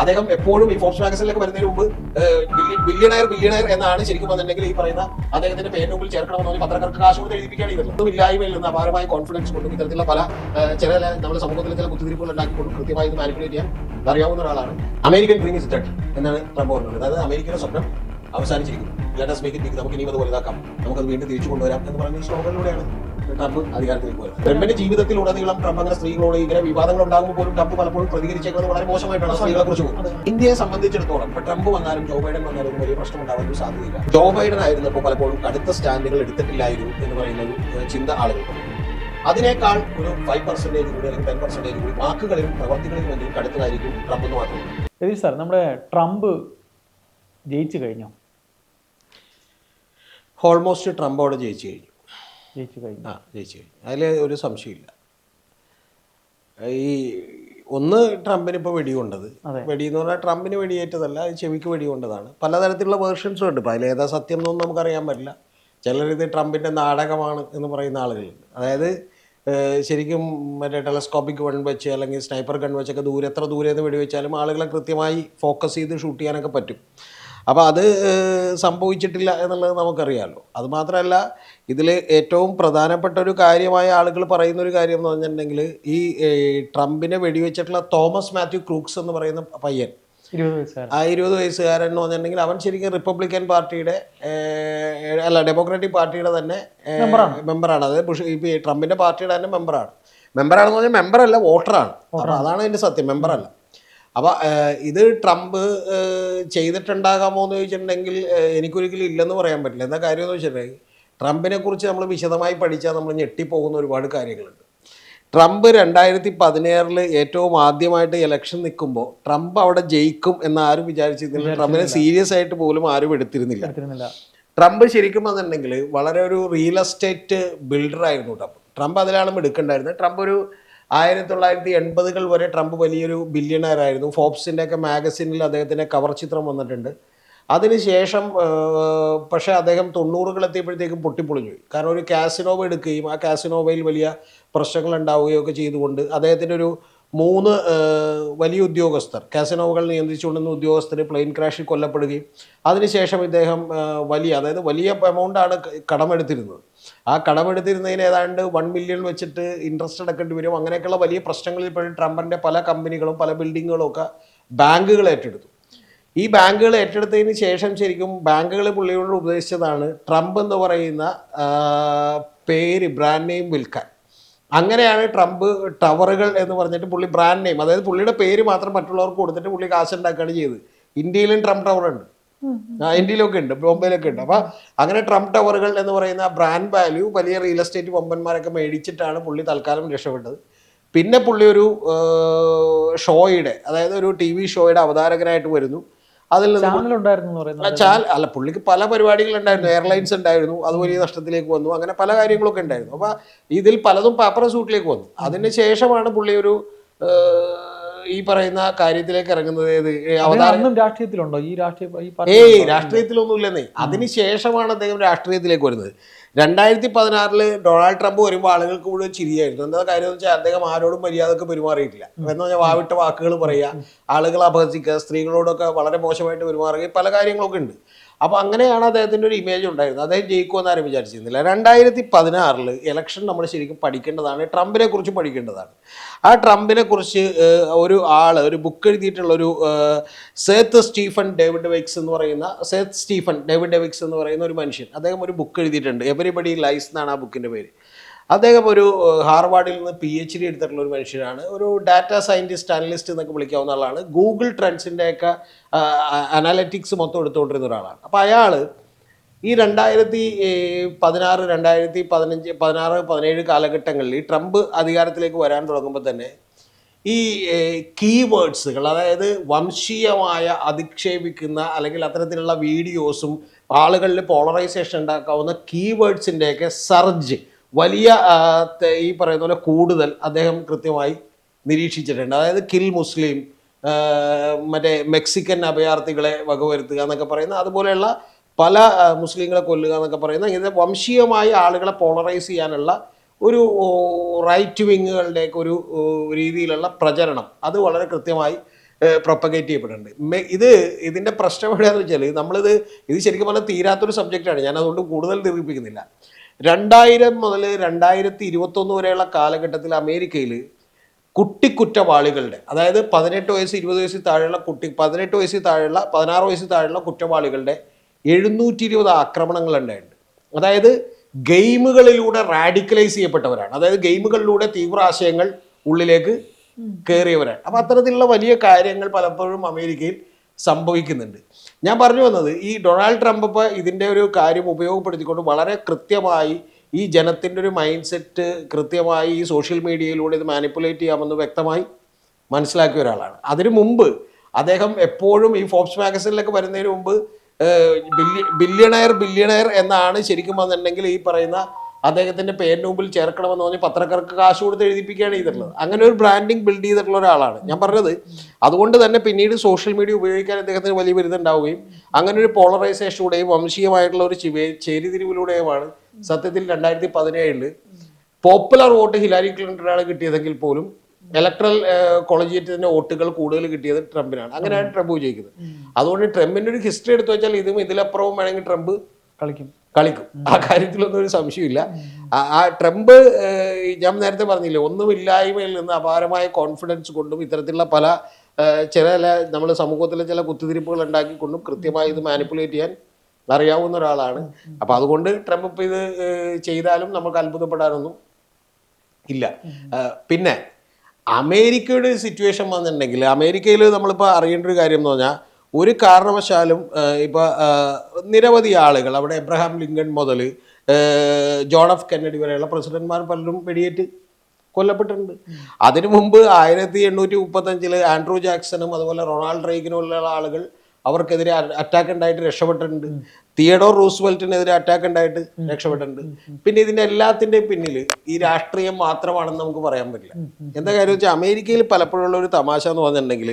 അദ്ദേഹം എപ്പോഴും ഈ ഫോർബ്സ് മാഗസിനിലേക്ക് വരുന്നതിന് മുമ്പ് ബില്യണയർ ബില്യണയർ എന്നാണ് ശരിക്കും പറഞ്ഞിട്ടുണ്ടെങ്കിൽ ഈ പറയുന്ന അദ്ദേഹത്തിന്റെ പേര് മുമ്പിൽ ചേർക്കണമെന്ന് പറഞ്ഞ് പത്രക്കാർക്ക് കാശ് കൊടുത്ത് എഴുതിപ്പിക്കുകയാണ് ചെയ്തത് ഒന്നും ഇല്ലായ്മയിൽ നിന്ന് അപാരമായ കോൺഫിഡൻസ് കൊണ്ടും ഇത്തരത്തിലുള്ള പല ചില നമ്മുടെ സമൂഹത്തിൽ ചില കുത്തിരിപ്പുകൾ ഉണ്ടാക്കിക്കൊണ്ടും കൃത്യമായി ഇത് മാനിപ്പുലേറ്റ് ചെയ്യാൻ അറിയാവുന്ന ഒരാളാണ് അമേരിക്കൻ ഡ്രീം ഇസ് ഡെഡ് എന്നാണ് ട്രംപ് പറഞ്ഞത് അതായത് അമേരിക്കയുടെ സ്വപ്നം അവസാനിച്ചിരിക്കുന്നു. ലെറ്റസ് മേക്ക് നമുക്ക് ഇനി അത് വലുതാക്കാം. നമുക്കത് വീണ്ടും തിരിച്ചു കൊണ്ടുവരാം എന്ന് പറഞ്ഞ സ്ലോഗനിലൂടെയാണ് ട്രംപ് അധികാരത്തിലേക്ക് പോയത് ട്രംപിന്റെ ജീവിതത്തിലുടനീളം ട്രംപ് അങ്ങനെ സ്ത്രീകളോട് ഇങ്ങനെ വിവാദങ്ങൾ ഉണ്ടാകുമ്പോൾ പോലും ട്രംപ് പലപ്പോഴും പ്രതികരിച്ചേക്കുന്നത് വളരെ മോശമായിട്ടാണ് സ്ത്രീകളെ കുറിച്ച് പോകുന്നത് ഇന്ത്യയെ സംബന്ധിച്ചിടത്തോളം ഇപ്പൊ ട്രംപ് വന്നാലും ജോ ബൈഡൻ വന്നാലും വലിയ പ്രശ്നം ഉണ്ടാകാൻ ഒരു സാധ്യതയില്ല. ജോ ബൈഡൻ ആയിരുന്നപ്പോൾ പലപ്പോഴും കടുത്ത സ്റ്റാൻഡുകൾ എടുത്തിട്ടില്ലായിരുന്നു എന്ന് പറയുന്ന ഒരു ചിന്ത ആളുകൾ അതിനേക്കാൾ ഒരു ഫൈവ് പെർസെന്റേജ് കൂടി അല്ലെങ്കിൽ ടെൻ പെർസെന്റേജ് കൂടി വാക്കുകളിലും പ്രവർത്തികളിലും എങ്കിലും കടുത്തതായിരിക്കും ട്രംപ് എന്ന് മാത്രമേ സർ സാർ നമ്മുടെ ട്രംപ് ജയിച്ചു കഴിഞ്ഞോ? ഓൾമോസ്റ്റ് ട്രംപ് അവിടെ ജയിച്ചു കഴിഞ്ഞു. ജയിച്ചു കഴിഞ്ഞു ആ ജയിച്ചു കഴിഞ്ഞു അതിൽ ഒരു സംശയമില്ല. ഈ ഒന്ന് ട്രംപിന് ഇപ്പോൾ വെടികൊണ്ടത്. വെടി എന്ന് പറഞ്ഞാൽ ട്രംപിന് വെടിയേറ്റതല്ല അത് ചെവിക്ക് വെടികൊണ്ടതാണ്. പലതരത്തിലുള്ള വേർഷൻസും ഉണ്ട്. ഇപ്പോൾ അതിലേതാ സത്യം എന്നൊന്നും നമുക്കറിയാൻ പറ്റില്ല. ചിലർ ഇത് ട്രംപിന്റെ നാടകമാണ് എന്ന് പറയുന്ന ആളുകളുണ്ട്. അതായത് ശരിക്കും മറ്റേ ടെലസ്കോപ്പിക് ഗൺ വെച്ച് അല്ലെങ്കിൽ സ്നൈപ്പർ ഗൺ വെച്ചൊക്കെ ദൂരെ എത്ര ദൂരെ നിന്ന് വെടിവെച്ചാലും ആളുകളെ കൃത്യമായി ഫോക്കസ് ചെയ്ത് ഷൂട്ട് ചെയ്യാനൊക്കെ പറ്റും. അപ്പോൾ അത് സംഭവിച്ചിട്ടില്ല എന്നുള്ളത് നമുക്കറിയാമല്ലോ അതുമാത്രമല്ല ഇതിൽ ഏറ്റവും പ്രധാനപ്പെട്ട ഒരു കാര്യമായ ആളുകൾ പറയുന്ന ഒരു കാര്യം എന്ന് പറഞ്ഞിട്ടുണ്ടെങ്കിൽ ഈ ട്രംപിനെ വെടിവെച്ചിട്ടുള്ള തോമസ് മാത്യു ക്രൂക്സ് എന്ന് പറയുന്ന പയ്യൻ. ആ ഇരുപത് വയസ്സുകാരൻ എന്ന് പറഞ്ഞിട്ടുണ്ടെങ്കിൽ അവൻ ശരിക്കും റിപ്പബ്ലിക്കൻ പാർട്ടിയുടെ അല്ല ഡെമോക്രാറ്റിക് പാർട്ടിയുടെ തന്നെ മെമ്പറാണ്. അതായത് ബുഷ് ഇപ്പം ഈ ട്രംപിന്റെ പാർട്ടിയുടെ തന്നെ മെമ്പറാണ്. മെമ്പറാണെന്ന് പറഞ്ഞാൽ മെമ്പറല്ല വോട്ടറാണ്. അപ്പോൾ അതാണ് അതിന്റെ സത്യം മെമ്പറല്ല. അപ്പൊ ഇത് ട്രംപ് ചെയ്തിട്ടുണ്ടാകാമോ എന്ന് ചോദിച്ചിട്ടുണ്ടെങ്കിൽ എനിക്കൊരിക്കലും ഇല്ലെന്ന് പറയാൻ പറ്റില്ല. എന്താ കാര്യം എന്ന് വെച്ചിട്ടുണ്ടെങ്കിൽ ട്രംപിനെ കുറിച്ച് നമ്മൾ വിശദമായി പഠിച്ചാൽ നമ്മൾ ഞെട്ടിപ്പോകുന്ന ഒരുപാട് കാര്യങ്ങളുണ്ട്. ട്രംപ് രണ്ടായിരത്തി പതിനേറിൽ ഏറ്റവും ആദ്യമായിട്ട് ഇലക്ഷൻ നിൽക്കുമ്പോൾ ട്രംപ് അവിടെ ജയിക്കും എന്ന് ആരും വിചാരിച്ചിരുന്നില്ല. ട്രംപിനെ സീരിയസ് ആയിട്ട് പോലും ആരും എടുത്തിരുന്നില്ല. എടുത്തിരുന്നില്ല. ട്രംപ് ശരിക്കും പറഞ്ഞിട്ടുണ്ടെങ്കിൽ വളരെ ഒരു റിയൽ എസ്റ്റേറ്റ് ബിൽഡർ ആയിരുന്നു ട്രംപ്. ട്രംപ് അതിലാണ് എടുക്കേണ്ടായിരുന്നത് ട്രംപ് ഒരു ആയിരത്തി തൊള്ളായിരത്തി എൺപതുകൾ വരെ ട്രംപ് വലിയൊരു ബില്യണയറായിരുന്നു ഫോബ്സിന്റെ ഒക്കെ മാഗസിനിൽ അദ്ദേഹത്തിന്റെ കവർ ചിത്രം വന്നിട്ടുണ്ട്. അതിനുശേഷം പക്ഷേ അദ്ദേഹം തൊണ്ണൂറുകൾ എത്തിയപ്പോഴത്തേക്കും പൊട്ടിപ്പൊളിഞ്ഞു കാരണം ഒരു കാസിനോവ എടുക്കുകയും ആ കാസിനോവയിൽ വലിയ പ്രശ്നങ്ങൾ ഉണ്ടാവുകയും ഒക്കെ ചെയ്തുകൊണ്ട് അദ്ദേഹത്തിന്റെ ഒരു മൂന്ന് വലിയ ഉദ്യോഗസ്ഥർ കാസിനോവകൾ നിയന്ത്രിച്ചുകൊണ്ടിരുന്ന ഉദ്യോഗസ്ഥർ പ്ലെയിൻ ക്രാഷിൽ കൊല്ലപ്പെടുകയും അതിനുശേഷം ഇദ്ദേഹം വലിയ അതായത് വലിയ എമൗണ്ടാണ് കടമെടുത്തിരുന്നത്. ആ കടമെടുത്തിരുന്നതിന് ഏതാണ്ട് വൺ മില്യൺ വെച്ചിട്ട് ഇൻട്രസ്റ്റ് അടക്കേണ്ടി വരും. അങ്ങനെയൊക്കെയുള്ള വലിയ പ്രശ്നങ്ങളിൽ പോയി ട്രംപിന്റെ പല കമ്പനികളും പല ബിൽഡിങ്ങുകളും ഒക്കെ ബാങ്കുകൾ ഏറ്റെടുത്തു. ഈ ബാങ്കുകൾ ഏറ്റെടുത്തതിന് ശേഷം ശരിക്കും ബാങ്കുകൾ പുള്ളിയോട് ഉപദേശിച്ചതാണ് ട്രംപ് എന്ന് പറയുന്ന പേര് ബ്രാൻഡ് നെയിം വിൽക്കാൻ. അങ്ങനെയാണ് ട്രംപ് ടവറുകൾ എന്ന് പറഞ്ഞിട്ട് പുള്ളി ബ്രാൻഡ് നെയിം അതായത് പുള്ളിയുടെ പേര് മാത്രം മറ്റുള്ളവർക്ക് കൊടുത്തിട്ട് പുള്ളി കാശ് ഉണ്ടാക്കുകയാണ് ചെയ്തത്. ഇന്ത്യയിലും ട്രംപ് ടവർ ഇന്ത്യയിലൊക്കെ ഉണ്ട് ബോംബെയിലൊക്കെ ഉണ്ട്. അപ്പൊ അങ്ങനെ ട്രംപ് ടവറുകൾ എന്ന് പറയുന്ന ബ്രാൻഡ് വാല്യൂ വലിയ റിയൽ എസ്റ്റേറ്റ് വമ്പന്മാരൊക്കെ മേടിച്ചിട്ടാണ് പുള്ളി തൽക്കാലം രക്ഷപ്പെട്ടത്. പിന്നെ പുള്ളി ഒരു ഷോയുടെ അതായത് ഒരു ടി വി ഷോയുടെ അവതാരകനായിട്ട് വരുന്നു. അതിൽ നിന്ന് ചാൽ അല്ല? പുള്ളിക്ക് പല പരിപാടികൾ ഉണ്ടായിരുന്നു എയർലൈൻസ് ഉണ്ടായിരുന്നു അത് വലിയ നഷ്ടത്തിലേക്ക് വന്നു. അങ്ങനെ പല കാര്യങ്ങളൊക്കെ ഉണ്ടായിരുന്നു. അപ്പൊ ഇതിൽ പലതും പേപ്പർ സൂട്ടിലേക്ക് വന്നു. അതിന് ശേഷമാണ് പുള്ളി ഒരു ഈ പറയുന്ന കാര്യത്തിലേക്ക് ഇറങ്ങുന്നത് ഏത്? അവതാര രാഷ്ട്രീയത്തിലുണ്ടോ? ഈ രാഷ്ട്രീയ ഏയ് രാഷ്ട്രീയത്തിലൊന്നും ഇല്ലെന്നേ അതിനുശേഷമാണ് അദ്ദേഹം രാഷ്ട്രീയത്തിലേക്ക് വരുന്നത്. രണ്ടായിരത്തി പതിനാറിൽ ഡൊണാൾഡ് ട്രംപ് വരുമ്പോൾ ആളുകൾക്ക് മുഴുവൻ ചിരിയായിരുന്നു. എന്താ കാര്യം വെച്ചാൽ അദ്ദേഹം ആരോടും മര്യാദയ്ക്ക് പെരുമാറിയിട്ടില്ല. എന്ന് പറഞ്ഞാൽ വാവിട്ട വാക്കുകൾ പറയുക ആളുകൾ അപഹസിക്കുക സ്ത്രീകളോടൊക്കെ വളരെ മോശമായിട്ട് പെരുമാറുക പല കാര്യങ്ങളൊക്കെ ഉണ്ട്. അപ്പോൾ അങ്ങനെയാണ് അദ്ദേഹത്തിന്റെ ഒരു ഇമേജ് ഉണ്ടായിരുന്നത്. അദ്ദേഹം ജയിക്കുമെന്ന് ആരും വിചാരിച്ചിരുന്നില്ല. രണ്ടായിരത്തി പതിനാറിൽ ഇലക്ഷൻ നമ്മൾ ശരിക്കും പഠിക്കേണ്ടതാണ്. ട്രംപിനെ കുറിച്ച് പഠിക്കേണ്ടതാണ്. ആ ട്രംപിനെ കുറിച്ച് ഒരു ആൾ ഒരു ബുക്ക് എഴുതിയിട്ടുള്ള ഒരു സേത്ത് സ്റ്റീഫൻ ഡേവിഡ് വെക്സ് എന്ന് പറയുന്ന സേത്ത് സ്റ്റീഫൻ ഡേവിഡ് ഡെവിക്സ് എന്ന് പറയുന്ന ഒരു മനുഷ്യൻ അദ്ദേഹം ഒരു ബുക്ക് എഴുതിയിട്ടുണ്ട്. എവരിബഡി ലൈസ് എന്നാണ് ആ ബുക്കിന്റെ പേര്. അദ്ദേഹം ഒരു ഹാർവാർഡിൽ നിന്ന് പി എച്ച് ഡി എടുത്തിട്ടുള്ള ഒരു മനുഷ്യനാണ്. ഒരു ഡാറ്റ സയന്റിസ്റ്റ് അനലിസ്റ്റ് എന്നൊക്കെ വിളിക്കാവുന്ന ആളാണ്. ഗൂഗിൾ ട്രെൻഡ്സിന്റെയൊക്കെ അനാലിറ്റിക്സ് മൊത്തം എടുത്തുകൊണ്ടിരുന്ന ഒരാളാണ്. അപ്പോൾ അയാൾ ഈ രണ്ടായിരത്തി പതിനാറ് രണ്ടായിരത്തി പതിനഞ്ച് പതിനാറ് പതിനേഴ് കാലഘട്ടങ്ങളിൽ ഈ ട്രംപ് അധികാരത്തിലേക്ക് വരാൻ തുടങ്ങുമ്പോൾ തന്നെ ഈ കീവേഡ്സുകൾ അതായത് വംശീയമായ അധിക്ഷേപിക്കുന്ന അല്ലെങ്കിൽ അത്തരത്തിലുള്ള വീഡിയോസും ആളുകളിൽ പോളറൈസേഷൻ ഉണ്ടാക്കാവുന്ന കീവേഡ്സിന്റെയൊക്കെ സർജ് വലിയ ഈ പറയുന്ന പോലെ കൂടുതൽ അദ്ദേഹം കൃത്യമായി നിരീക്ഷിച്ചിട്ടുണ്ട്. അതായത് കിൽ മുസ്ലിം മറ്റേ മെക്സിക്കൻ അഭയാർത്ഥികളെ വകവരുത്തുക എന്നൊക്കെ പറയുന്ന അതുപോലെയുള്ള പല മുസ്ലിങ്ങളെ കൊല്ലുക എന്നൊക്കെ പറയുന്ന ഇങ്ങനെ വംശീയമായ ആളുകളെ പോളറൈസ് ചെയ്യാനുള്ള ഒരു റൈറ്റ് വിങ്ങുകളുടെയൊക്കെ ഒരു രീതിയിലുള്ള പ്രചരണം. അത് വളരെ കൃത്യമായി പ്രൊപ്പഗേറ്റ് ചെയ്യപ്പെടുന്നുണ്ട് ഇത് ഇതിന്റെ പ്രശ്നം എവിടെയാണെന്ന് വെച്ചാൽ നമ്മളിത് ഇത് ശരിക്കും പറഞ്ഞാൽ തീരാത്തൊരു സബ്ജക്റ്റാണ് ഞാൻ അതുകൊണ്ട് കൂടുതൽ ദീർഘിപ്പിക്കുന്നില്ല. രണ്ടായിരം മുതൽ രണ്ടായിരത്തി ഇരുപത്തൊന്ന് വരെയുള്ള കാലഘട്ടത്തിൽ അമേരിക്കയിൽ കുട്ടിക്കുറ്റവാളികളുടെ അതായത് പതിനെട്ട് വയസ്സ് ഇരുപത് വയസ്സിൽ താഴെയുള്ള കുട്ടി പതിനെട്ട് വയസ്സിൽ താഴെയുള്ള പതിനാറ് വയസ്സിൽ താഴെയുള്ള കുറ്റവാളികളുടെ എഴുന്നൂറ്റി ഇരുപത് ആക്രമണങ്ങൾ ഉണ്ടായിട്ടുണ്ട്. അതായത് ഗെയിമുകളിലൂടെ റാഡിക്കലൈസ് ചെയ്യപ്പെട്ടവരാണ്. അതായത് ഗെയിമുകളിലൂടെ തീവ്ര ആശയങ്ങൾ ഉള്ളിലേക്ക് കയറിയവരാണ് അപ്പം അത്തരത്തിലുള്ള വലിയ കാര്യങ്ങൾ പലപ്പോഴും അമേരിക്കയിൽ സംഭവിക്കുന്നുണ്ട്. ഞാൻ പറഞ്ഞു വന്നത് ഈ ഡൊണാൾഡ് ട്രംപ് ഇപ്പോൾ ഇതിന്റെ ഒരു കാര്യം ഉപയോഗപ്പെടുത്തിക്കൊണ്ട് വളരെ കൃത്യമായി ഈ ജനത്തിന്റെ ഒരു മൈൻഡ് സെറ്റ് കൃത്യമായി ഈ സോഷ്യൽ മീഡിയയിലൂടെ ഇത് മാനിപ്പുലേറ്റ് ചെയ്യാമെന്ന് വ്യക്തമായി മനസ്സിലാക്കിയ ഒരാളാണ്. അതിനു മുമ്പ് അദ്ദേഹം എപ്പോഴും ഈ ഫോബ്സ് മാഗസിനിലൊക്കെ വരുന്നതിന് മുമ്പ് ബില്യണയർ ബില്യണയർ എന്നാണ് ശരിക്കും വന്നിട്ടുണ്ടെങ്കിൽ ഈ പറയുന്ന അദ്ദേഹത്തിന്റെ പേരിന് മുമ്പിൽ ചേർക്കണമെന്ന് പറഞ്ഞ് പത്രക്കാർക്ക് കാശ് കൊടുത്ത് എഴുതിപ്പിക്കുകയാണ് ചെയ്തിട്ടുള്ളത്. അങ്ങനെ ഒരു ബ്രാൻഡിങ് ബിൽഡ് ചെയ്തിട്ടുള്ള ഒരാളാണ്. ഞാൻ പറഞ്ഞത് അതുകൊണ്ട് തന്നെ പിന്നീട് സോഷ്യൽ മീഡിയ ഉപയോഗിക്കാൻ അദ്ദേഹത്തിന് വലിയ ബിരുദമുണ്ടാവുകയും അങ്ങനെ ഒരു പോളറൈസേഷനിലൂടെയും വംശീയമായിട്ടുള്ള ഒരു ചിവേ ചേരിതിരിവിലൂടെയുമാണ് സത്യത്തിൽ രണ്ടായിരത്തി പതിനേഴിൽ പോപ്പുലർ വോട്ട് ഹിലാരി ക്ലിന്റനാണ് കിട്ടിയതെങ്കിൽ പോലും ഇലക്ട്രൽ കോളേജിയറ്റിന്റെ വോട്ടുകൾ കൂടുതൽ കിട്ടിയത് ട്രംപിനാണ്. അങ്ങനെയാണ് ട്രംപ് വിജയിക്കുന്നത്. അതുകൊണ്ട് ട്രംപിന്റെ ഒരു ഹിസ്റ്ററി എടുത്തു വെച്ചാൽ ഇതും ഇതിലപ്പുറവും വേണമെങ്കിൽ ട്രംപ് കളിക്കും. കളിക്കും. ആ കാര്യത്തിലൊന്നും ഒരു സംശയമില്ല ആ- ട്രംപ് ഞാൻ നേരത്തെ പറഞ്ഞില്ലേ ഒന്നുമില്ലായ്മയിൽ നിന്ന് അപാരമായ കോൺഫിഡൻസ് കൊണ്ടും ഇത്തരത്തിലുള്ള പല ചില നമ്മുടെ സമൂഹത്തിലെ ചില കുത്തിതിരിപ്പുകൾ ഉണ്ടാക്കിക്കൊണ്ടും കൃത്യമായി ഇത് മാനിപ്പുലേറ്റ് ചെയ്യാൻ അറിയാവുന്ന ഒരാളാണ്. അപ്പൊ അതുകൊണ്ട് ട്രംപ് ഇപ്പൊ ഇത് ചെയ്താലും നമുക്ക് അത്ഭുതപ്പെടാനൊന്നും ഇല്ല. പിന്നെ അമേരിക്കയുടെ സിറ്റുവേഷൻ വന്നിട്ടുണ്ടെങ്കിൽ അമേരിക്കയിൽ നമ്മളിപ്പോൾ അറിയേണ്ട ഒരു കാര്യം എന്ന് പറഞ്ഞാൽ ഒരു കാരണവശാലും ഇപ്പോൾ ഇപ്പൊ നിരവധി ആളുകൾ അവിടെ എബ്രഹാം ലിങ്കൺ മുതൽ ജോൺ എഫ് കെന്നഡി വരെയുള്ള പ്രസിഡന്റ്മാർ പലരും വെടിയേറ്റ് കൊല്ലപ്പെട്ടിട്ടുണ്ട്. അതിനു മുമ്പ് ആയിരത്തി എണ്ണൂറ്റി മുപ്പത്തഞ്ചിൽ ആൻഡ്രൂ ജാക്സണും അതുപോലെ റൊണാൾഡ് റീഗനും ഉള്ള ആളുകൾ അവർക്കെതിരെ അറ്റാക്ക് ഉണ്ടായിട്ട് രക്ഷപ്പെട്ടിട്ടുണ്ട്. തിയഡോർ റൂസ്വെൽറ്റിനെതിരെ അറ്റാക്ക് ഉണ്ടായിട്ട് രക്ഷപ്പെട്ടിട്ടുണ്ട്. പിന്നെ ഇതിന്റെ എല്ലാത്തിന്റെയും പിന്നിൽ ഈ രാഷ്ട്രീയം മാത്രമാണെന്ന് നമുക്ക് പറയാൻ പറ്റില്ല. എന്താ കാര്യം വെച്ചാൽ അമേരിക്കയിൽ പലപ്പോഴുള്ള ഒരു തമാശ എന്ന് പറഞ്ഞിട്ടുണ്ടെങ്കിൽ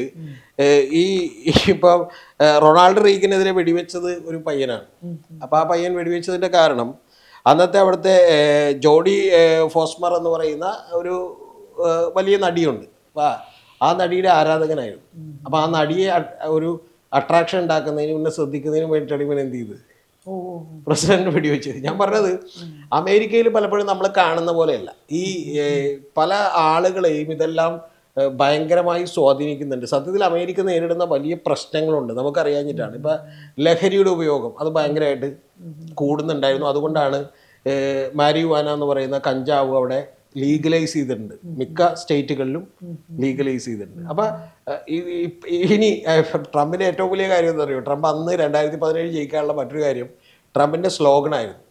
ഈ ഇപ്പം റൊണാൾഡ് റീഗിനെതിരെ വെടിവെച്ചത് ഒരു പയ്യനാണ്. അപ്പൊ ആ പയ്യൻ വെടിവെച്ചതിന്റെ കാരണം അന്നത്തെ അവിടുത്തെ ജോഡി ഫോസ്മർ എന്ന് പറയുന്ന ഒരു വലിയ നടിയുണ്ട്. ആ നടിയുടെ ആരാധകനായിരുന്നു. അപ്പൊ ആ നടിയെ ഒരു അട്രാക്ഷൻ ഉണ്ടാക്കുന്നതിന് മുന്നേ ശ്രദ്ധിക്കുന്നതിന് വേണ്ടിയിട്ടാണ് ഇവൻ എന്ത് ചെയ്തത്? പ്രസിഡന്റ് വെടിവെച്ചത്. ഞാൻ പറഞ്ഞത് അമേരിക്കയിൽ പലപ്പോഴും നമ്മൾ കാണുന്ന പോലെയല്ല. ഈ പല ആളുകളെയും ഇതെല്ലാം ഭയങ്കരമായി സ്വാധീനിക്കുന്നുണ്ട്. സത്യത്തിൽ അമേരിക്ക നേരിടുന്ന വലിയ പ്രശ്നങ്ങളുണ്ട്. നമുക്കറിയാഞ്ഞിട്ടാണ്. ഇപ്പം ലഹരിയുടെ ഉപയോഗം അത് ഭയങ്കരമായിട്ട് കൂടുന്നുണ്ടായിരുന്നു. അതുകൊണ്ടാണ് മാരിയുവാന എന്ന് പറയുന്ന കഞ്ചാവ് അവിടെ ലീഗലൈസ് ചെയ്തിട്ടുണ്ട്. മിക്ക സ്റ്റേറ്റുകളിലും ലീഗലൈസ് ചെയ്തിട്ടുണ്ട്. അപ്പൊ ഇനി ട്രംപിന്റെ ഏറ്റവും വലിയ കാര്യം എന്താ പറയുക ട്രംപ് അന്ന് രണ്ടായിരത്തി പതിനേഴ് ജയിക്കാനുള്ള മറ്റൊരു കാര്യം ട്രംപിന്റെ സ്ലോഗൻ ആയിരുന്നു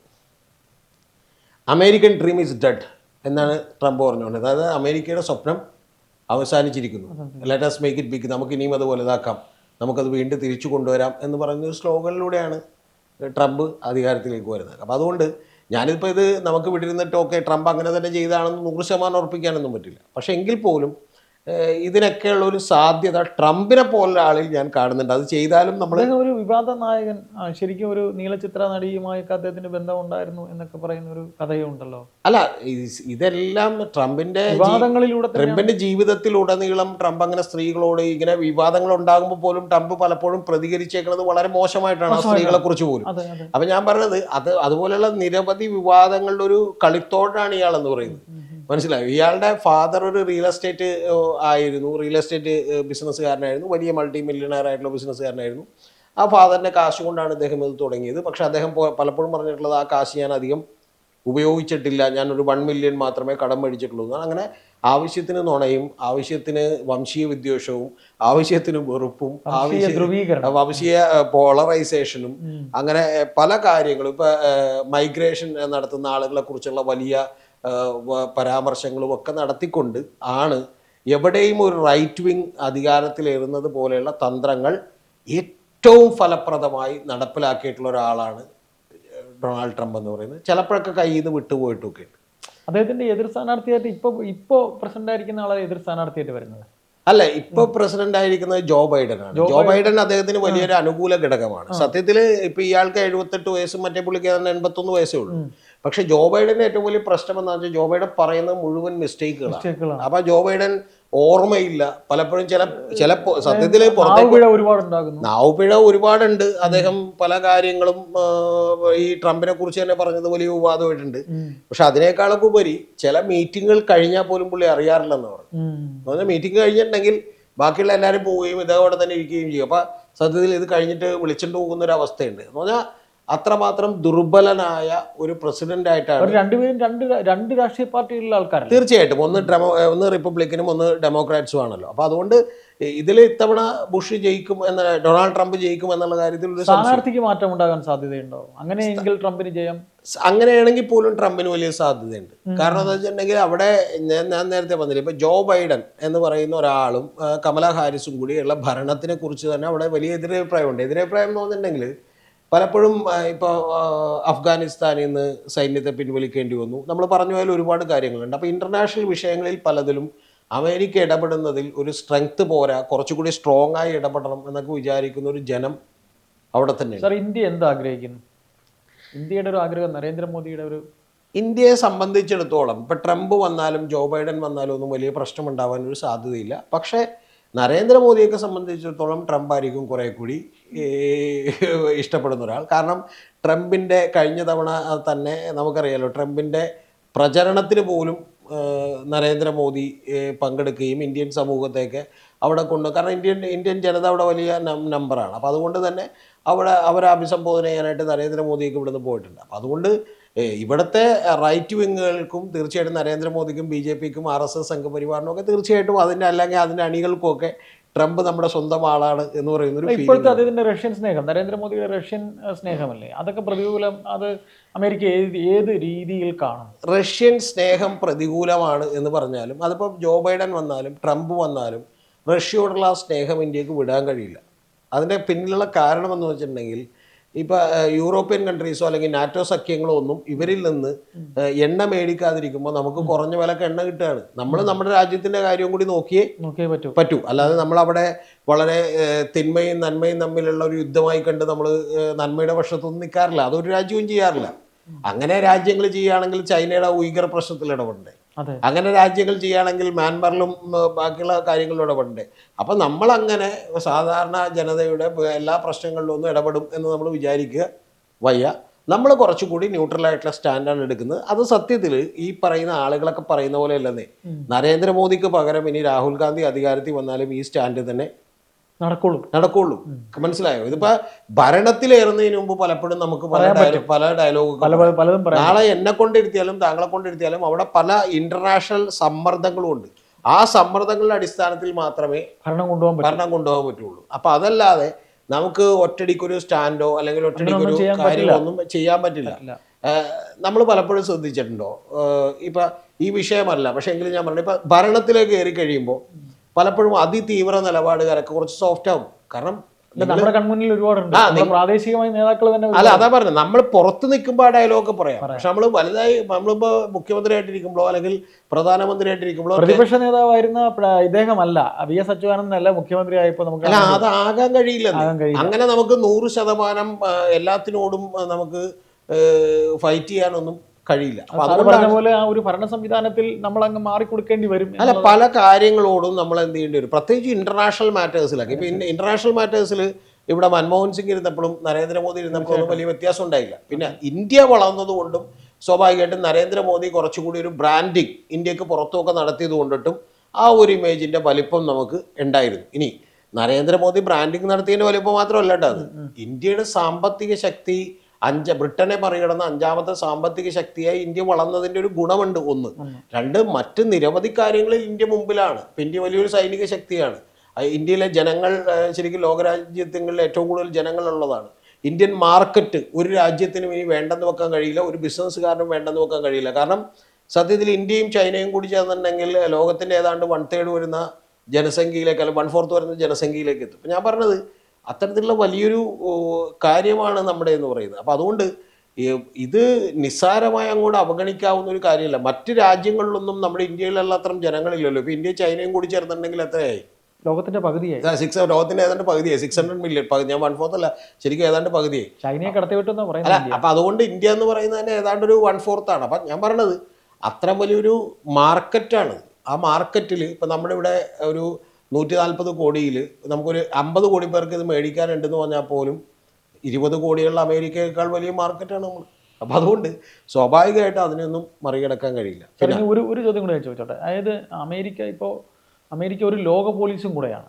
അമേരിക്കൻ ഡ്രീം ഇസ് ഡെഡ് എന്നാണ് ട്രംപ് പറഞ്ഞുകൊണ്ട്. അതായത് അമേരിക്കയുടെ സ്വപ്നം അവസാനിച്ചിരിക്കുന്നു. ലെറ്റസ് മേക്ക് ഇറ്റ് ബിഗ് നമുക്ക് ഇനിയും അത് വലുതാക്കാം നമുക്കത് വീണ്ടും തിരിച്ചു കൊണ്ടുവരാം എന്ന് പറഞ്ഞ ഒരു സ്ലോഗനിലൂടെയാണ് ട്രംപ് അധികാരത്തിലേക്ക് വരുന്നത്. അപ്പം അതുകൊണ്ട് ഞാനിപ്പോൾ ഇത് നമുക്ക് വിട്ടിരുന്നിട്ട് ഓക്കെ ട്രംപ് അങ്ങനെ തന്നെ ചെയ്താണെന്ന് നൂറ് ശതമാനം ഉറപ്പിക്കാനൊന്നും പറ്റില്ല. പക്ഷേ എങ്കിൽ പോലും ഇതിനൊക്കെയുള്ള ഒരു സാധ്യത ട്രംപിനെ പോലുള്ള ആളിൽ ഞാൻ കാണുന്നുണ്ട്. അത് ചെയ്താലും നമ്മൾ ഒരു വിവാദ നായകൻ ശരിക്കും ഒരു നീളചിത്ര നടിയുമായൊക്കെ അദ്ദേഹത്തിന് ബന്ധം ഉണ്ടായിരുന്നു എന്നൊക്കെ പറയുന്ന ഒരു കഥയുണ്ടല്ലോ. അല്ല ഇതെല്ലാം ട്രംപിന്റെ വിവാദങ്ങളിലൂടെ ട്രംപിന്റെ ജീവിതത്തിലുടനീളം ട്രംപ് അങ്ങനെ സ്ത്രീകളോട് ഇങ്ങനെ വിവാദങ്ങൾ ഉണ്ടാകുമ്പോൾ പോലും ട്രംപ് പലപ്പോഴും പ്രതികരിച്ചേക്കുന്നത് വളരെ മോശമായിട്ടാണ് ആ സ്ത്രീകളെ കുറിച്ച് പോലും. അപ്പൊ ഞാൻ പറഞ്ഞത് അത് അതുപോലെയുള്ള നിരവധി വിവാദങ്ങളുടെ ഒരു കളിത്തോടാണ് ഇയാളെന്ന് പറയുന്നത്. മനസ്സിലായോ. ഇയാളുടെ ഫാദർ ഒരു റിയൽ എസ്റ്റേറ്റ് ആയിരുന്നു. റിയൽ എസ്റ്റേറ്റ് ബിസിനസ്സുകാരനായിരുന്നു വലിയ മൾട്ടി മില്യണയർ ആയിട്ടുള്ള ബിസിനസ്സുകാരനായിരുന്നു ആ ഫാദറിന്റെ കാശ് കൊണ്ടാണ് ഇദ്ദേഹം ഇത് തുടങ്ങിയത്. പക്ഷെ അദ്ദേഹം പലപ്പോഴും പറഞ്ഞിട്ടുള്ളത് ആ കാശ് ഞാൻ അധികം ഉപയോഗിച്ചിട്ടില്ല. ഞാനൊരു വൺ മില്യൺ മാത്രമേ കടം മേടിച്ചിട്ടുള്ളൂ എന്നാണ്. അങ്ങനെ ആവശ്യത്തിന് നുണയും ആവശ്യത്തിന് വംശീയ വിദ്വേഷവും ആവശ്യത്തിന് വെറുപ്പും വംശീയ ആവശ്യ വംശീയ പോളറൈസേഷനും അങ്ങനെ പല കാര്യങ്ങളും. ഇപ്പൊ മൈഗ്രേഷൻ നടത്തുന്ന ആളുകളെ കുറിച്ചുള്ള വലിയ പരാമർശങ്ങളും ഒക്കെ നടത്തിക്കൊണ്ട് ആണ് എവിടെയും ഒരു റൈറ്റ് വിങ് അധികാരത്തിലേറുന്നത് പോലെയുള്ള തന്ത്രങ്ങൾ ഏറ്റവും ഫലപ്രദമായി നടപ്പിലാക്കിയിട്ടുള്ള ഒരാളാണ് ഡൊണാൾഡ് ട്രംപ് എന്ന് പറയുന്നത്. ചിലപ്പോഴൊക്കെ കയ്യിൽ നിന്ന് വിട്ടുപോയിട്ടൊക്കെ ഉണ്ട്. അദ്ദേഹത്തിന്റെ എതിർ സ്ഥാനാർത്ഥിയായിട്ട് ഇപ്പോൾ ഇപ്പോൾ പ്രസിഡന്റ് ആയിരിക്കുന്ന ആളെ എതിർ സ്ഥാനാർത്ഥിയായിട്ട് വരുന്നത്? അല്ല ഇപ്പൊ പ്രസിഡന്റ് ആയിരിക്കുന്നത് ജോ ബൈഡൻ ആണ് ജോ ബൈഡൻ. അദ്ദേഹത്തിന് വലിയൊരു അനുകൂല ഘടകമാണ്. സത്യത്തിൽ ഇപ്പൊ ഇയാൾക്ക് എഴുപത്തെട്ട് വയസ്സും മറ്റേ പുള്ളിക്ക് എൺപത്തൊന്ന് വയസ്സേ ഉള്ളൂ. പക്ഷെ ജോ ബൈഡന്റെ ഏറ്റവും വലിയ പ്രശ്നം എന്താ വെച്ചാൽ ജോ ബൈഡൻ പറയുന്ന മുഴുവൻ മിസ്റ്റേക്കുകളാണ്. അപ്പൊ ജോ ബൈഡൻ ഓർമ്മയില്ല. പലപ്പോഴും ചില ചില സത്യത്തിൽ നാവുപിഴ ഒരുപാടുണ്ട്. അദ്ദേഹം പല കാര്യങ്ങളും ഈ ട്രംപിനെ കുറിച്ച് തന്നെ പറഞ്ഞത് വലിയ വിവാദമായിട്ടുണ്ട്. പക്ഷെ അതിനേക്കാളൊക്കെ ഉപരി ചില മീറ്റിങ്ങുകൾ കഴിഞ്ഞാൽ പോലും പുള്ളി അറിയാറില്ലെന്ന് പറഞ്ഞു. പറഞ്ഞാൽ മീറ്റിംഗ് കഴിഞ്ഞിട്ടുണ്ടെങ്കിൽ ബാക്കിയുള്ള എല്ലാവരും പോവുകയും ഇതേപോലെ തന്നെ ഇരിക്കുകയും ചെയ്യും. അപ്പൊ സത്യത്തിൽ ഇത് കഴിഞ്ഞിട്ട് വിളിച്ചിട്ട് പോകുന്ന ഒരു അവസ്ഥയുണ്ട്. എന്ന് പറഞ്ഞാൽ അത്രമാത്രം ദുർബലനായ ഒരു പ്രസിഡന്റ് ആയിട്ടാണ് രണ്ടുപേരും രണ്ട് രണ്ട് രാഷ്ട്രീയ പാർട്ടിയിലുള്ള ആൾക്കാർ തീർച്ചയായിട്ടും. ഒന്ന് ഡെമോ ഒന്ന് റിപ്പബ്ലിക്കനും ഒന്ന് ഡെമോക്രാറ്റ്സും ആണല്ലോ. അപ്പൊ അതുകൊണ്ട് ഇതിൽ ഇത്തവണ ബുഷ് ജയിക്കും എന്ന ഡൊണാൾഡ് ട്രംപ് ജയിക്കും എന്നുള്ള കാര്യത്തിൽ ഒരു സ്ഥാനാർത്ഥിക്ക് മാറ്റം ഉണ്ടാകാൻ സാധ്യതയുണ്ടോ? അങ്ങനെയെങ്കിൽ ട്രംപിന് ജയം? അങ്ങനെയാണെങ്കിൽ പോലും ട്രംപിന് വലിയ സാധ്യതയുണ്ട്. കാരണം എന്താ വെച്ചിട്ടുണ്ടെങ്കിൽ അവിടെ ഞാൻ ഞാൻ നേരത്തെ പറഞ്ഞില്ല ഇപ്പൊ ജോ ബൈഡൻ എന്ന് പറയുന്ന ഒരാളും കമലാ കമല ഹാരിസും കൂടിയുള്ള ഭരണത്തിനെ കുറിച്ച് തന്നെ അവിടെ വലിയ എതിരഭിപ്രായമുണ്ട്. എതിരഭിപ്രായം എന്ന് പറഞ്ഞിട്ടുണ്ടെങ്കിൽ പലപ്പോഴും ഇപ്പോൾ അഫ്ഗാനിസ്ഥാനിൽ നിന്ന് സൈന്യത്തെ പിൻവലിക്കേണ്ടി വന്നു. നമ്മൾ പറഞ്ഞു പോയാൽ ഒരുപാട് കാര്യങ്ങളുണ്ട്. അപ്പോൾ ഇന്റർനാഷണൽ വിഷയങ്ങളിൽ പലതിലും അമേരിക്ക ഇടപെടുന്നതിൽ ഒരു സ്ട്രെങ്ത് പോരാ കുറച്ചുകൂടി സ്ട്രോങ് ആയി ഇടപെടണം എന്നൊക്കെ വിചാരിക്കുന്ന ഒരു ജനം അവിടെ തന്നെ സാർ ഇന്ത്യ എന്ത് ആഗ്രഹിക്കുന്നു? ഇന്ത്യയുടെ ഒരു ആഗ്രഹം നരേന്ദ്രമോദിയുടെ ഒരു ഇന്ത്യയെ സംബന്ധിച്ചിടത്തോളം ഇപ്പം ട്രംപ് വന്നാലും ജോ ബൈഡൻ വന്നാലും ഒന്നും വലിയ പ്രശ്നം ഉണ്ടാവാൻ ഒരു സാധ്യതയില്ല. പക്ഷേ നരേന്ദ്രമോദിയൊക്കെ സംബന്ധിച്ചിടത്തോളം ട്രംപ് ആയിരിക്കും കുറെ കൂടി ഇഷ്ടപ്പെടുന്ന ഒരാൾ. കാരണം ട്രംപിന്റെ കഴിഞ്ഞ തവണ തന്നെ നമുക്കറിയാലോ ട്രംപിന്റെ പ്രചരണത്തിന് പോലും നരേന്ദ്രമോദി പങ്കെടുക്കുകയും ഇന്ത്യൻ സമൂഹത്തേക്ക് അവിടെ കൊണ്ട് കാരണം ഇന്ത്യൻ ഇന്ത്യൻ ജനത അവിടെ വലിയ നമ്പറാണ്. അപ്പോൾ അതുകൊണ്ട് തന്നെ അവിടെ അവരെ അഭിസംബോധന ചെയ്യാനായിട്ട് നരേന്ദ്രമോദിയൊക്കെ ഇവിടുന്ന് പോയിട്ടുണ്ട്. അപ്പോൾ അതുകൊണ്ട് ഇവിടുത്തെ റൈറ്റ് വിങ്ങുകൾക്കും തീർച്ചയായിട്ടും നരേന്ദ്രമോദിക്കും ബി ജെ പിക്കും ആർ എസ് എസ് സംഘപരിവാറിനും ഒക്കെ തീർച്ചയായിട്ടും അതിന്റെ അല്ലെങ്കിൽ അതിന്റെ അണികൾക്കും ഒക്കെ ട്രംപ് നമ്മുടെ സ്വന്തം ആളാണ് എന്ന് പറയുന്ന ഒരു ഇപ്പോഴത്തെ അദ്ദേഹത്തിന്റെ റഷ്യൻ സ്നേഹം നരേന്ദ്രമോദിയുടെ റഷ്യൻ സ്നേഹമല്ലേ? അതൊക്കെ പ്രതികൂലം അത് അമേരിക്ക ഏത് ഏത് രീതിയിൽ കാണും? റഷ്യൻ സ്നേഹം പ്രതികൂലമാണ് എന്ന് പറഞ്ഞാലും അതിപ്പോൾ ജോ ബൈഡൻ വന്നാലും ട്രംപ് വന്നാലും റഷ്യയോടുള്ള ആ സ്നേഹം ഇന്ത്യയ്ക്ക് വിടാൻ കഴിയില്ല. അതിന്റെ പിന്നിലുള്ള കാരണം എന്ന് വെച്ചിട്ടുണ്ടെങ്കിൽ ഇപ്പോൾ യൂറോപ്യൻ കൺട്രീസോ അല്ലെങ്കിൽ നാറ്റോ സഖ്യങ്ങളോ ഒന്നും ഇവരിൽ നിന്ന് എണ്ണ മേടിക്കാതിരിക്കുമ്പോൾ നമുക്ക് കുറഞ്ഞ വിലക്ക് എണ്ണ കിട്ടുകയാണ്. നമ്മൾ നമ്മുടെ രാജ്യത്തിന്റെ കാര്യം കൂടി നോക്കിയേ നോക്കിയേ പറ്റൂ. പറ്റൂ. അല്ലാതെ നമ്മൾ അവിടെ വളരെ തിന്മയും നന്മയും തമ്മിലുള്ള ഒരു യുദ്ധമായി കണ്ട് നമ്മൾ നന്മയുടെ പക്ഷത്തൊന്നും നിൽക്കാറില്ല. അതൊരു രാജ്യവും ചെയ്യാറില്ല. അങ്ങനെ രാജ്യങ്ങൾ ചെയ്യുകയാണെങ്കിൽ ചൈനയുടെ ഉയർ പ്രശ്നത്തിൽ ഇടപെടണ്ടേ? അങ്ങനെ രാജ്യങ്ങൾ ചെയ്യുകയാണെങ്കിൽ മ്യാൻമറിലും ബാക്കിയുള്ള കാര്യങ്ങളിലും ഇടപെടണ്ടേ? അപ്പം നമ്മൾ അങ്ങനെ സാധാരണ ജനതയുടെ എല്ലാ പ്രശ്നങ്ങളിലും ഒന്നും ഇടപെടും എന്ന് നമ്മൾ വിചാരിക്കുക വയ്യ. നമ്മൾ കുറച്ചുകൂടി ന്യൂട്രൽ ആയിട്ടുള്ള സ്റ്റാൻഡാണ് എടുക്കുന്നത്. അത് സത്യത്തിൽ ഈ പറയുന്ന ആളുകളൊക്കെ പറയുന്ന പോലെ അല്ലെന്നേ നരേന്ദ്രമോദിക്ക് പകരം ഇനി രാഹുൽ ഗാന്ധി അധികാരത്തിൽ വന്നാലും ഈ സ്റ്റാൻഡ് തന്നെ നടക്കുള്ളൂ. നടക്കുള്ളൂ. മനസ്സിലായോ? ഇതിപ്പോ ഭരണത്തിലേറുന്നതിന് മുമ്പ് പലപ്പോഴും നമുക്ക് പല പല പറയാം. നാളെ എന്നെ കൊണ്ടിരുത്തിയാലും താങ്കളെ കൊണ്ടിരുത്തിയാലും അവിടെ പല ഇന്റർനാഷണൽ സമ്മർദ്ദങ്ങളും ഉണ്ട്. ആ സമ്മർദ്ദങ്ങളുടെ അടിസ്ഥാനത്തിൽ മാത്രമേ ഭരണം കൊണ്ടുപോകാൻ ഭരണം കൊണ്ടുപോകാൻ പറ്റുള്ളൂ. അപ്പൊ അതല്ലാതെ നമുക്ക് ഒറ്റടിക്കൊരു സ്റ്റാൻഡോ അല്ലെങ്കിൽ ഒറ്റടിക്കൊരു കാര്യമോ ഒന്നും ചെയ്യാൻ പറ്റില്ല. നമ്മൾ പലപ്പോഴും ശ്രദ്ധിച്ചിട്ടുണ്ടോ? ഇപ്പൊ ഈ വിഷയമല്ല. പക്ഷെ എങ്കിലും ഞാൻ പറഞ്ഞു ഇപ്പൊ ഭരണത്തിലേക്ക് കയറി കഴിയുമ്പോൾ പലപ്പോഴും അതിതീവ്ര നിലപാടുകാരൊക്കെ കുറച്ച് സോഫ്റ്റ് ആവും. കാരണം നമ്മുടെ കൺമുന്നിൽ ഒരുപാടുണ്ട്. പ്രാദേശികമായ നേതാക്കൾ തന്നെ അല്ല അതാ പറഞ്ഞത്. നമ്മൾ പുറത്ത് നിൽക്കുമ്പോൾ ആ ഡയലോഗ് പറയാം. പക്ഷെ നമ്മൾ വലുതായി നമ്മളിപ്പോ മുഖ്യമന്ത്രിയായിട്ടിരിക്കുമ്പോഴോ അല്ലെങ്കിൽ പ്രധാനമന്ത്രിയായിട്ടിരിക്കുമ്പോഴോ ഒക്കെ പ്രതിപക്ഷ നേതാവായിരുന്ന ഇദ്ദേഹമല്ല. വി എസ് അച്യുതാനന്ദൻ അല്ല മുഖ്യമന്ത്രി ആയപ്പോൾ നമുക്ക് അല്ല അത് ആകാൻ കഴിയില്ല. അങ്ങനെ നമുക്ക് നൂറ് ശതമാനം എല്ലാത്തിനോടും നമുക്ക് ഫൈറ്റ് ചെയ്യാനൊന്നും കഴിയില്ല. പറഞ്ഞ പോലെ ആ ഒരു ഭരണ സംവിധാനത്തിൽ നമ്മൾ അങ്ങ് മാറിക്കൊടുക്കേണ്ടി വരും അല്ല പല കാര്യങ്ങളോടും നമ്മൾ എന്ത് ചെയ്യേണ്ടി വരും? പ്രത്യേകിച്ച് ഇന്റർനാഷണൽ മാറ്റേഴ്സിലൊക്കെ ഇപ്പൊ ഇന്റർനാഷണൽ മാറ്റേഴ്സിൽ ഇവിടെ മൻമോഹൻ സിംഗ് ഇരുന്നപ്പോഴും നരേന്ദ്രമോദി ഇരുന്നപ്പോഴും വലിയ വ്യത്യാസം ഉണ്ടായില്ല. പിന്നെ ഇന്ത്യ വളർന്നതുകൊണ്ടും സ്വാഭാവികമായിട്ടും നരേന്ദ്രമോദി കുറച്ചുകൂടി ഒരു ബ്രാൻഡിങ് ഇന്ത്യയ്ക്ക് പുറത്തുമൊക്കെ നടത്തിയത് കൊണ്ടിട്ടും ആ ഒരു ഇമേജിന്റെ വലിപ്പം നമുക്ക് ഉണ്ടായിരുന്നു. ഇനി നരേന്ദ്രമോദി ബ്രാൻഡിങ് നടത്തിയതിന്റെ വലിപ്പം മാത്രമല്ല കേട്ടോ അത്. ഇന്ത്യയുടെ സാമ്പത്തിക ശക്തി അഞ്ച് ബ്രിട്ടനെ മറികടന്ന അഞ്ചാമത്തെ സാമ്പത്തിക ശക്തിയായി ഇന്ത്യ വളർന്നതിന്റെ ഒരു ഗുണമുണ്ട് ഒന്ന്. രണ്ട് മറ്റ് നിരവധി കാര്യങ്ങളിൽ ഇന്ത്യ മുമ്പിലാണ്. ഇപ്പം ഇന്ത്യ വലിയൊരു സൈനിക ശക്തിയാണ്. ഇന്ത്യയിലെ ജനങ്ങൾ ശരിക്കും ലോകരാജ്യങ്ങളിൽ ഏറ്റവും കൂടുതൽ ജനങ്ങളുള്ളതാണ്. ഇന്ത്യൻ മാർക്കറ്റ് ഒരു രാജ്യത്തിനും ഇനി വേണ്ടെന്ന് വെക്കാൻ കഴിയില്ല ഒരു ബിസിനസ്സുകാരനും വേണ്ടെന്ന് വെക്കാൻ കഴിയില്ല. കാരണം സത്യത്തിൽ ഇന്ത്യയും ചൈനയും കൂടി ചേർന്നിട്ടുണ്ടെങ്കിൽ ലോകത്തിന്റെ ഏതാണ്ട് വൺ തേർഡ് വരുന്ന ജനസംഖ്യയിലേക്ക് അല്ലെങ്കിൽ വൺ ഫോർത്ത് വരുന്ന ജനസംഖ്യയിലേക്ക് എത്തും. ഇപ്പം ഞാൻ പറഞ്ഞത് അത്തരത്തിലുള്ള വലിയൊരു കാര്യമാണ് നമ്മുടെ എന്ന് പറയുന്നത്. അപ്പോൾ അതുകൊണ്ട് ഇത് നിസ്സാരമായി അങ്ങോട്ട് അവഗണിക്കാവുന്ന ഒരു കാര്യമല്ല. മറ്റ് രാജ്യങ്ങളിലൊന്നും നമ്മുടെ ഇന്ത്യയിലുള്ള അത്രയും ജനങ്ങളില്ലല്ലോ. ഇപ്പോൾ ഇന്ത്യ ചൈനയും കൂടി ചേർന്നിട്ടുണ്ടെങ്കിൽ എത്രയായി? ലോകത്തിന്റെ പകുതിയായി. സിക്സ് ലോകത്തിന്റെ ഏതാണ്ട് പകുതിയായി. സിക്സ് ഹൺഡ്രഡ് മില്യൺ ഞാൻ വൺ ഫോർത്ത് അല്ല. ശരിക്കും ഏതാണ്ട് പകുതിയായി. ചൈനയെ കടത്തിവിട്ടെന്ന് അല്ല പറയുന്നത് അപ്പൊ അതുകൊണ്ട് ഇന്ത്യ എന്ന് പറയുന്നത് തന്നെ ഏതാണ്ട് ഒരു വൺ ഫോർത്ത് ആണ്. അപ്പൊ ഞാൻ പറഞ്ഞത് അത്ര വലിയൊരു മാർക്കറ്റാണ് ആ മാർക്കറ്റിൽ ഇപ്പം നമ്മുടെ ഇവിടെ ഒരു നൂറ്റി നാൽപ്പത് കോടിയിൽ നമുക്കൊരു അമ്പത് കോടി പേർക്ക് ഇത് മേടിക്കാനുണ്ടെന്ന് പറഞ്ഞാൽ പോലും ഇരുപത് കോടിയുള്ള അമേരിക്കയേക്കാൾ വലിയ മാർക്കറ്റാണ് നമ്മൾ അപ്പം അതുകൊണ്ട് സ്വാഭാവികമായിട്ട് അതിനൊന്നും മറികടക്കാൻ കഴിയില്ല. പിന്നെ ഒരു ഒരു ചോദ്യം കൂടെ ചോദിച്ചോട്ടെ? അതായത് അമേരിക്ക ഇപ്പോൾ അമേരിക്ക ഒരു ലോക പോലീസും കൂടെയാണ്.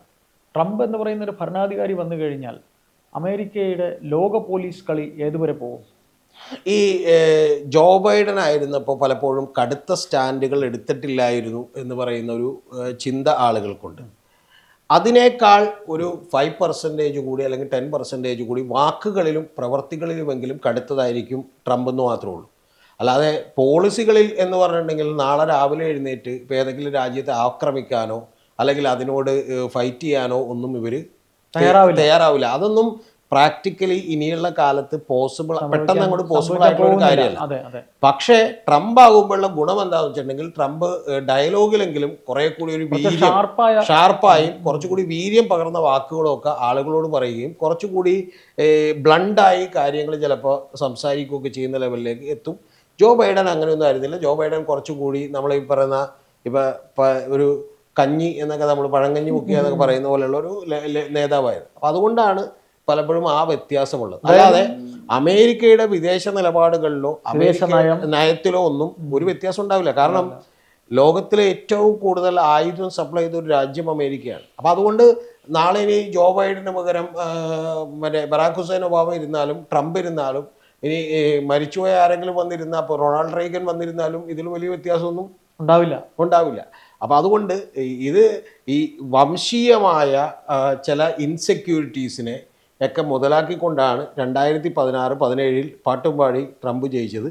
ട്രംപ് എന്ന് പറയുന്ന ഒരു ഭരണാധികാരി വന്നു കഴിഞ്ഞാൽ അമേരിക്കയുടെ ലോക പോലീസ് കളി ഏതുവരെ പോകും? ഈ ജോ ബൈഡൻ ആയിരുന്നപ്പോൾ പലപ്പോഴും കടുത്ത സ്റ്റാൻഡുകൾ എടുത്തിട്ടില്ലായിരുന്നു എന്ന് പറയുന്ന ഒരു ചിന്ത ആളുകൾക്കുണ്ട്. അതിനേക്കാൾ ഒരു ഫൈവ് പെർസെന്റേജ് കൂടി അല്ലെങ്കിൽ ടെൻ പെർസെന്റേജ് കൂടി വാക്കുകളിലും പ്രവർത്തികളിലുമെങ്കിലും കടുത്തതായിരിക്കും ട്രംപ് എന്ന് മാത്രമേ ഉള്ളൂ അല്ലാതെ പോളിസികളിൽ എന്ന് പറഞ്ഞിട്ടുണ്ടെങ്കിൽ നാളെ രാവിലെ എഴുന്നേറ്റ് ഇപ്പോൾ ഏതെങ്കിലും രാജ്യത്തെ ആക്രമിക്കാനോ അല്ലെങ്കിൽ അതിനോട് ഫൈറ്റ് ചെയ്യാനോ ഒന്നും ഇവർ തയ്യാറാവില്ല. തയ്യാറാവില്ല അതൊന്നും പ്രാക്ടിക്കലി ഇനിയുള്ള കാലത്ത് പോസിബിൾ പെട്ടെന്ന് അങ്ങോട്ട് പോസിബിൾ ആയിട്ടുള്ള ഒരു കാര്യമല്ല. പക്ഷേ ട്രംപ് ആകുമ്പോഴുള്ള ഗുണം എന്താണെന്ന് വെച്ചിട്ടുണ്ടെങ്കിൽ ട്രംപ് ഡയലോഗിലെങ്കിലും കുറെ കൂടി ഒരു വീര്യം ഷാർപ്പായ കുറച്ചുകൂടി വീര്യം പകർന്ന വാക്കുകളൊക്കെ ആളുകളോട് പറയുകയും കുറച്ചുകൂടി ബ്ലണ്ടായി കാര്യങ്ങൾ ചിലപ്പോൾ സംസാരിക്കുകയൊക്കെ ചെയ്യുന്ന ലെവലിലേക്ക് എത്തും. ജോ ബൈഡൻ അങ്ങനെയൊന്നും ആയിരുന്നില്ല. ജോ ബൈഡൻ കുറച്ചുകൂടി നമ്മൾ ഈ പറയുന്ന ഇപ്പം ഒരു കഞ്ഞി എന്നൊക്കെ നമ്മൾ പഴങ്കഞ്ഞി മുക്കിയെന്നൊക്കെ പറയുന്ന പോലെയുള്ള ഒരു നേതാവായിരുന്നു. അപ്പം അതുകൊണ്ടാണ് പലപ്പോഴും ആ വ്യത്യാസമുള്ളത്. അല്ലാതെ അമേരിക്കയുടെ വിദേശ നിലപാടുകളിലോ അമേരിക്ക നയം. നയത്തിലോ ഒന്നും ഒരു വ്യത്യാസം ഉണ്ടാവില്ല. കാരണം ലോകത്തിലെ ഏറ്റവും കൂടുതൽ ആയുധം സപ്ലൈ ചെയ്ത ഒരു രാജ്യം അമേരിക്കയാണ്. അപ്പം അതുകൊണ്ട് നാളെ ഇനി ജോ ബൈഡന് പകരം മറ്റേ ബറാഖ് ഹുസൈൻ ഒബാമ ഇരുന്നാലും ട്രംപ് ഇരുന്നാലും ഇനി മരിച്ചുപോയ ആരെങ്കിലും വന്നിരുന്നാൽ ഇപ്പോൾ റൊണാൾഡ് റീഗൻ വന്നിരുന്നാലും ഇതിൽ വലിയ വ്യത്യാസമൊന്നും ഉണ്ടാവില്ല. ഉണ്ടാവില്ല. അപ്പൊ അതുകൊണ്ട് ഇത് ഈ വംശീയമായ ചില ഇൻസെക്യൂരിറ്റീസിനെ ഒക്കെ മുതലാക്കിക്കൊണ്ടാണ് രണ്ടായിരത്തി പതിനാറ് പതിനേഴിൽ പാട്ടുംപാടി ട്രംപ് ജയിച്ചത്.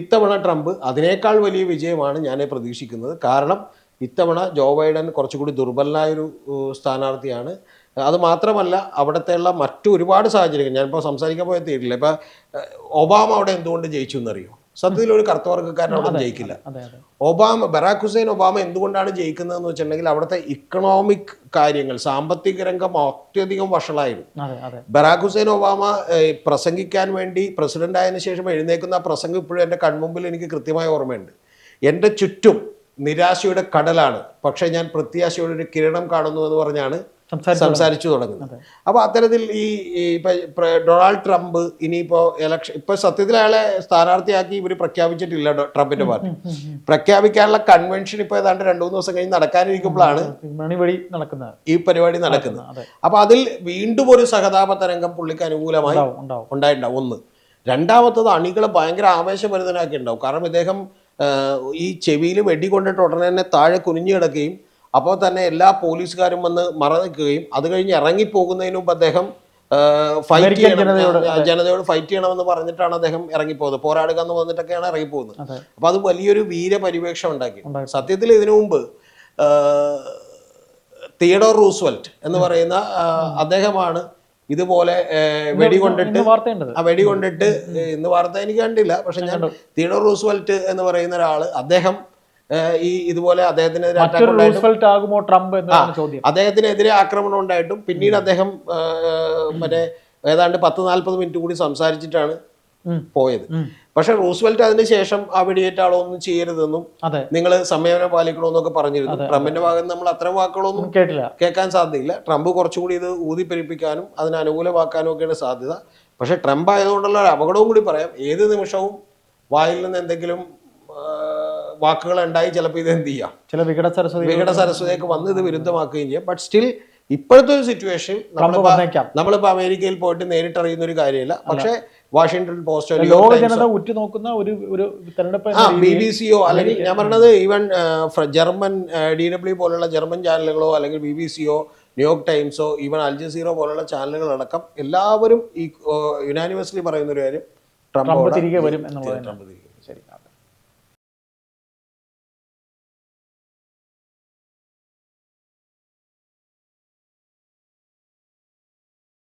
ഇത്തവണ ട്രംപ് അതിനേക്കാൾ വലിയ വിജയമാണ് ഞാൻ പ്രതീക്ഷിക്കുന്നത്. കാരണം ഇത്തവണ ജോ ബൈഡൻ കുറച്ചുകൂടി ദുർബലനായൊരു സ്ഥാനാർത്ഥിയാണ്. അത് മാത്രമല്ല അവിടത്തെയുള്ള മറ്റു ഒരുപാട് സാഹചര്യങ്ങൾ ഞാനിപ്പോൾ സംസാരിക്കാൻ പോയ തീരില്ല ഇപ്പം ഒബാമ അവിടെ എന്തുകൊണ്ട് ജയിച്ചു എന്നറിയോ? സത്യത്തിൽ ഒരു കറുത്തവർഗക്കാരൻ അവിടെ ജയിക്കില്ല. ഒബാമ ബറാഖ് ഹുസൈൻ ഒബാമ എന്തുകൊണ്ടാണ് ജയിക്കുന്നതെന്ന് വെച്ചിട്ടുണ്ടെങ്കിൽ അവിടുത്തെ ഇക്കണോമിക് കാര്യങ്ങൾ സാമ്പത്തിക രംഗം അത്യധികം വഷളായിരുന്നു. ബറാഖ് ഹുസൈൻ ഒബാമ പ്രസംഗിക്കാൻ വേണ്ടി പ്രസിഡന്റ് ആയതിനു ശേഷം എഴുന്നേക്കുന്ന ആ പ്രസംഗം ഇപ്പോഴും എന്റെ കൺമുമ്പിൽ എനിക്ക് കൃത്യമായ ഓർമ്മയുണ്ട്. എന്റെ ചുറ്റും നിരാശയുടെ കടലാണ്. പക്ഷേ ഞാൻ പ്രത്യാശയുടെ ഒരു കിരണം കാണുന്നു എന്ന് പറഞ്ഞാണ് സംസാരിച്ചു തുടങ്ങുന്നത് അപ്പോൾ അത്തരത്തിൽ ഈ ഡൊണാൾഡ് ട്രംപ് ഇനിയിപ്പോ ഇലക്ഷൻ ഇപ്പൊ സത്യത്തിൽ അയാളെ സ്ഥാനാർത്ഥിയാക്കി ഇവർ പ്രഖ്യാപിച്ചിട്ടില്ല ട്രംപിന്റെ പാർട്ടി. പ്രഖ്യാപിക്കാനുള്ള കൺവെൻഷൻ ഇപ്പൊ ഏതാണ്ട് രണ്ടു മൂന്ന് ദിവസം കഴിഞ്ഞ് നടക്കാനിരിക്കുമ്പോഴാണ് നടക്കുന്നത് ഈ പരിപാടി നടക്കുന്നത്. അപ്പോൾ അപ്പൊ അതിൽ വീണ്ടും ഒരു സഹതാപ തരംഗം പുള്ളിക്ക് അനുകൂലമായി ഉണ്ടായിട്ടുണ്ടാവും ഒന്ന്. രണ്ടാമത്തത് അണികൾ ഭയങ്കര ആവേശഭരിതനാക്കി ഉണ്ടാവും കാരണം ഇദ്ദേഹം ഈ ചെവിയിൽ വെടി കൊണ്ടിട്ട് ഉടനെ തന്നെ താഴെ കുനിഞ്ഞു കിടക്കുകയും അപ്പോൾ തന്നെ എല്ലാ പോലീസുകാരും വന്ന് മറ നിൽക്കുകയും അത് കഴിഞ്ഞ് ഇറങ്ങിപ്പോകുന്നതിന് മുമ്പ് അദ്ദേഹം ഫൈറ്റ് ചെയ്യണം ജനതയോട്, ഫൈറ്റ് ചെയ്യണമെന്ന് പറഞ്ഞിട്ടാണ് അദ്ദേഹം ഇറങ്ങിപ്പോകുന്നത് പോരാടുക എന്ന് പറഞ്ഞിട്ടൊക്കെയാണ് ഇറങ്ങിപ്പോകുന്നത്. അപ്പൊ അത് വലിയൊരു വീരപരിവേഷം ഉണ്ടാക്കി. സത്യത്തിൽ ഇതിനു മുമ്പ് തിയഡോർ റൂസ്വെൽറ്റ് എന്ന് പറയുന്ന അദ്ദേഹമാണ് ഇതുപോലെ വെടികൊണ്ടിട്ട് ആ വെടികൊണ്ടിട്ട് ഇന്ന് വാർത്ത എനിക്ക് കണ്ടില്ല. പക്ഷെ ഞാൻ തിയഡോർ റൂസ്വെൽറ്റ് എന്ന് പറയുന്ന ഒരാൾ അദ്ദേഹം ഈ ഇതുപോലെ ആകുമോ ട്രംപ് എന്നതാണ് ചോദ്യം. അദ്ദേഹത്തിനെതിരെ ആക്രമണം ഉണ്ടായിട്ടും പിന്നീട് അദ്ദേഹം മറ്റേ ഏതാണ്ട് പത്ത് നാൽപ്പത് മിനിറ്റ് കൂടി സംസാരിച്ചിട്ടാണ് പോയത്. പക്ഷെ റൂസ്വെൽറ്റ് അതിന് ശേഷം ആ വെടിയേറ്റ ആളൊന്നും ചെയ്യരുതെന്നും നിങ്ങൾ സംയമനം പാലിക്കണമെന്നൊക്കെ പറഞ്ഞിരുന്നു. ട്രംപിന്റെ ഭാഗത്ത് നമ്മൾ അത്തരം വാക്കുകളൊന്നും കേട്ടില്ല. കേൾക്കാൻ സാധ്യതയില്ല. ട്രംപ് കുറച്ചുകൂടി ഇത് ഊതിപ്പെരിപ്പിക്കാനും അതിന് അനുകൂലമാക്കാനും ഒക്കെയാണ് സാധ്യത. പക്ഷെ ട്രംപ് ആയതുകൊണ്ടുള്ള ഒരു അപകടവും കൂടി പറയാം. ഏത് നിമിഷവും വായിൽ നിന്ന് എന്തെങ്കിലും വാക്കുകൾ ഉണ്ടായി ചിലപ്പോൾ ഇത് എന്ത് ചെയ്യാം? ചില വികട സരസ്വതി വികട സരസ്വതിയൊക്കെ വന്ന് ഇത് വിരുദ്ധമാക്കുകയും ചെയ്യാം. ബട്ട് സ്റ്റിൽ ഇപ്പോഴത്തെ ഒരു സിറ്റുവേഷൻ നമ്മളിപ്പോ അമേരിക്കയിൽ പോയിട്ട് നേരിട്ട് അറിയുന്ന ഒരു കാര്യമില്ല. പക്ഷേ വാഷിംഗ്ടൺ പോസ്റ്റോ ലോക ജനത ഉറ്റുനോക്കുന്ന ഒരു ഒരു തെരഞ്ഞെടുപ്പ് ആ ബി ബി സിയോ അല്ലെങ്കിൽ ഞാൻ പറഞ്ഞത് ഈവൻ ജർമ്മൻ ഡി ഡബ്ല്യു പോലുള്ള ജർമ്മൻ ചാനലുകളോ അല്ലെങ്കിൽ ബി ബി സിയോ ന്യൂയോർക്ക് ടൈംസോ ഈവൻ അൽ ജസീറോ പോലുള്ള ചാനലുകളടക്കം എല്ലാവരും ഈ യുനാനിമസ്ലി പറയുന്ന ഒരു കാര്യം ട്രംപ് തിരികെ വരും എന്നുള്ളത്